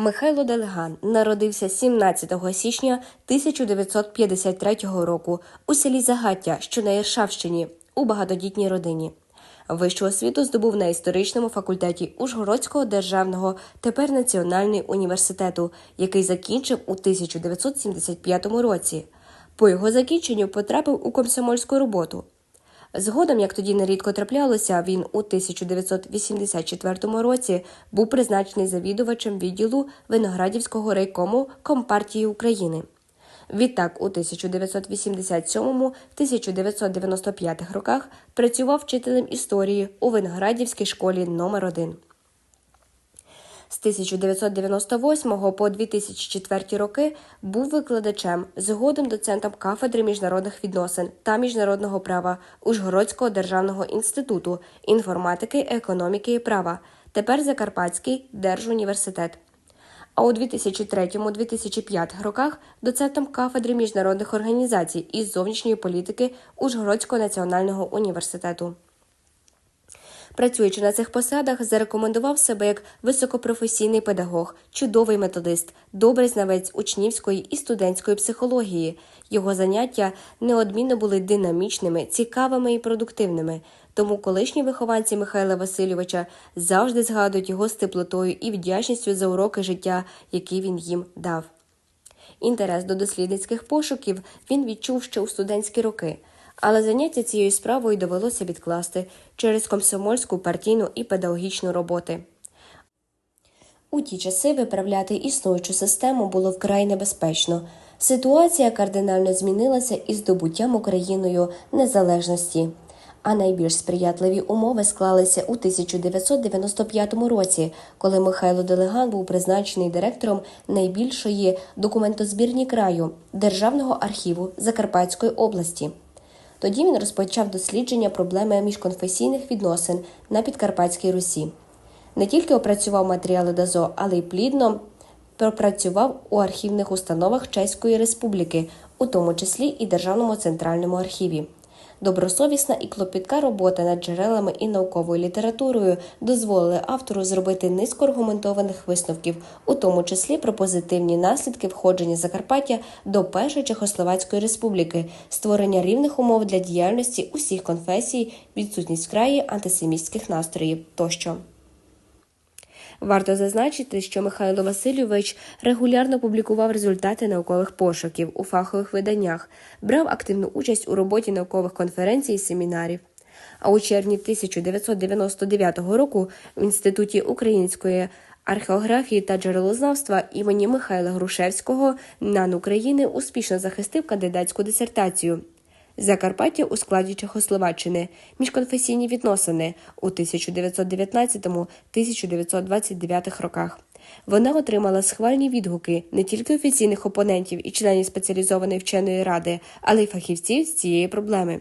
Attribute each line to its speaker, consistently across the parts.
Speaker 1: Михайло Делеган народився 17 січня 1953 року у селі Загаття, що на Іршавщині, у багатодітній родині. Вищу освіту здобув на історичному факультеті Ужгородського державного, тепер Національний університету, який закінчив у 1975 році. По його закінченню потрапив у комсомольську роботу. Згодом, як тоді нерідко траплялося, він у 1984 році був призначений завідувачем відділу Виноградівського райкому Компартії України. Відтак, у 1987-1995 роках працював вчителем історії у Виноградівській школі номер 1 з 1998 по 2004 роки був викладачем, згодом доцентом кафедри міжнародних відносин та міжнародного права Ужгородського державного інституту інформатики, економіки і права, тепер Закарпатський держуніверситет. А у 2003-2005 роках доцентом кафедри міжнародних організацій із зовнішньої політики Ужгородського національного університету. Працюючи на цих посадах, зарекомендував себе як високопрофесійний педагог, чудовий методист, добрий знавець учнівської і студентської психології. Його заняття неодмінно були динамічними, цікавими і продуктивними. Тому колишні вихованці Михайла Васильовича завжди згадують його з теплотою і вдячністю за уроки життя, які він їм дав. Інтерес до дослідницьких пошуків він відчув ще у студентські роки, але заняття цією справою довелося відкласти через комсомольську, партійну і педагогічну роботи. У ті часи виправляти існуючу систему було вкрай небезпечно. Ситуація кардинально змінилася із здобуттям Україною незалежності. А найбільш сприятливі умови склалися у 1995 році, коли Михайло Делеган був призначений директором найбільшої документозбірні краю Державного архіву Закарпатської області. Тоді він розпочав дослідження проблеми міжконфесійних відносин на Підкарпатській Русі. Не тільки опрацював матеріали ДАЗО, але й плідно пропрацював у архівних установах Чеської Республіки, у тому числі і Державному центральному архіві. Добросовісна і клопітка робота над джерелами і науковою літературою дозволили автору зробити низку аргументованих висновків, у тому числі про позитивні наслідки входження Закарпаття до Першої Чехословацької республіки, створення рівних умов для діяльності усіх конфесій, відсутність в краї антисемітських настроїв тощо. Варто зазначити, що Михайло Васильович регулярно публікував результати наукових пошуків у фахових виданнях, брав активну участь у роботі наукових конференцій і семінарів. А у червні 1999 року в Інституті української археографії та джерелознавства імені Михайла Грушевського НАН України успішно захистив кандидатську дисертацію. Закарпаття у складі Чехословаччини, міжконфесійні відносини у 1919-1929 роках. Вона отримала схвальні відгуки не тільки офіційних опонентів і членів спеціалізованої вченої ради, але й фахівців з цієї проблеми.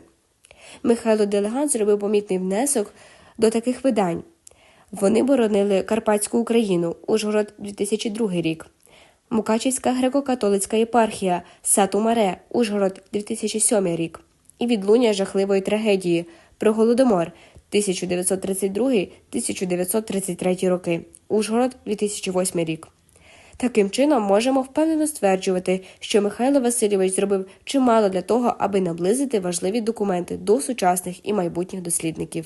Speaker 1: Михайло Делеган зробив помітний внесок до таких видань. Вони боронили Карпатську Україну, Ужгород 2002 рік. Мукачівська греко-католицька єпархія Сату Маре, Ужгород 2007 рік і відлуння жахливої трагедії про голодомор 1932-1933 роки, Ужгород 2008 рік. Таким чином можемо впевнено стверджувати, що Михайло Васильович зробив чимало для того, аби наблизити важливі документи до сучасних і майбутніх дослідників.